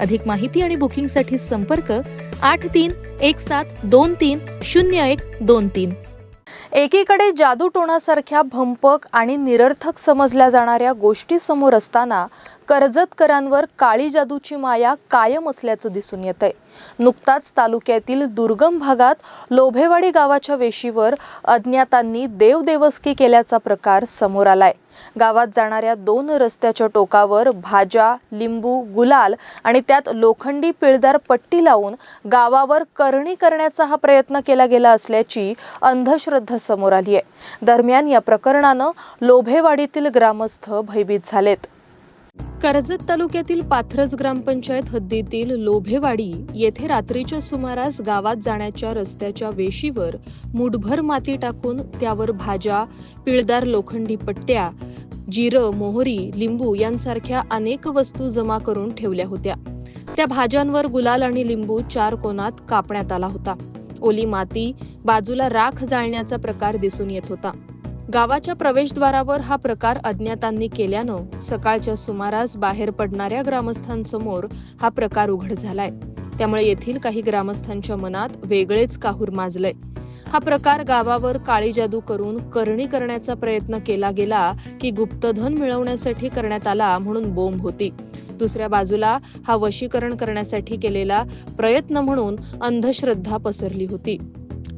अधिक माहिती आणि बुकिंगसाठी संपर्क आठ तीन एक सात दोन तीन शून्य एक दोन तीन. एकीकडे जादूटोणासारख्या भंपक आणि निरर्थक समजल्या जाणाऱ्या गोष्टी समोर असताना कर्जतकरांवर काळी जादूची माया कायम असल्याचं दिसून येत आहे नुकताच तालुक्यातील दुर्गम भागात लोभेवाडी गावाच्या वेशीवर अज्ञातांनी देवदेवस्की केल्याचा प्रकार समोर आलाय. गावात जाणाऱ्या दोन रस्त्याच्या टोकावर भाज्या लिंबू गुलाल आणि त्यात लोखंडी पिळदार पट्टी लावून गावावर करणी करण्याचा हा प्रयत्न केला गेला असल्याची अंधश्रद्धा समोर आली आहे दरम्यान या प्रकरणानं लोभेवाडीतील ग्रामस्थ भयभीत झालेत. कर्जत तालुक्यातील पाथरज ग्रामपंचायत हद्दीतील लोभेवाडी येथे रात्रीच्या सुमारास गावात जाण्याच्या रस्त्याच्या वेशीवर मुठभर माती टाकून त्यावर भाज्या पिळदार लोखंडी पट्ट्या जिरं मोहरी लिंबू यांसारख्या अनेक वस्तू जमा करून ठेवल्या होत्या. त्या भाज्यांवर गुलाल आणि लिंबू चार कोनात कापण्यात आला होता. ओली माती बाजूला राख जाळण्याचा प्रकार दिसून येत होता. गावाच्या प्रवेशद्वारावर हा प्रकार अज्ञातांनी केल्यानं सकाळच्या सुमारास बाहेर पडणाऱ्या ग्रामस्थांसमोर हा प्रकार उघड झालाय. त्यामुळे येथील काही ग्रामस्थांच्या मनात वेगळेच काहूर माजलंय. हा प्रकार गावावर काळी जादू करून करणी करण्याचा प्रयत्न केला गेला की गुप्तधन मिळवण्यासाठी करण्यात आला म्हणून बोंब होती. दुसऱ्या बाजूला हा वशीकरण करण्यासाठी केलेला प्रयत्न म्हणून अंधश्रद्धा पसरली होती.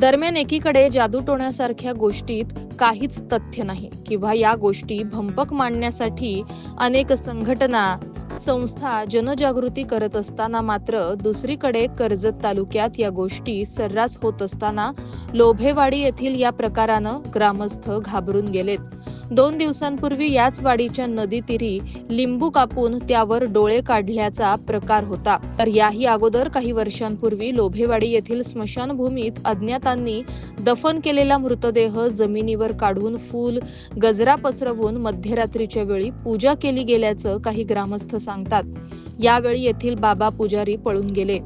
दरम्यान एकीकडे जादूटोण्यासारख्या गोष्टीत काहीच तथ्य नाही किंवा या गोष्टी भंपक मांडण्यासाठी अनेक संघटना संस्था जनजागृती करत असताना मात्र दुसरीकडे कर्जत तालुक्यात या गोष्टी सर्रास होत असताना लोभेवाडी येथील या प्रकारानं ग्रामस्थ घाबरून गेलेत. दोन दिवसांपूर्वी याच वाडीच्या नदीतीरी लिंबू कापून त्यावर डोळे काढल्याचा प्रकार होता. तर याही अगोदर काही वर्षांपूर्वी लोभेवाडी येथील स्मशानभूमीत अज्ञातांनी दफन केलेला मृतदेह जमिनीवर काढून फूल गजरा पसरवून मध्यरात्रीच्या वेळी पूजा केली गेल्याचं काही ग्रामस्थ सांगतात. यावेळी येथील बाबा पुजारी पळून गेले.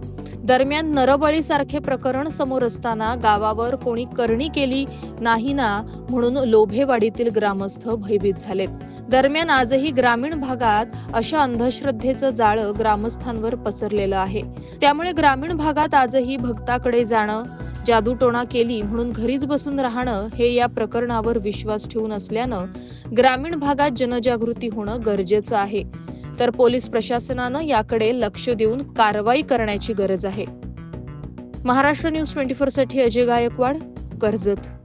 दरम्यान नरबळीसारखे प्रकरण समोर असताना गावावर कोणी करणी केली नाही ना म्हणून लोभेवाडीतील ग्रामस्थ भयभीत झालेत. दरम्यान आजही ग्रामीण भागात अशा अंधश्रद्धेचं जाळं ग्रामस्थांवर पसरलेलं आहे. त्यामुळे ग्रामीण भागात आजही भक्ताकडे जाणं जादूटोणा केली म्हणून घरीच बसून राहणं हे या प्रकरणावर विश्वास ठेवून असल्यानं ग्रामीण भागात जनजागृती होणं गरजेचं आहे. तर पोलीस प्रशासनानं याकडे लक्ष देऊन कारवाई करण्याची गरज आहे. महाराष्ट्र न्यूज ट्वेंटी फोरसाठी अजय गायकवाड कर्जत.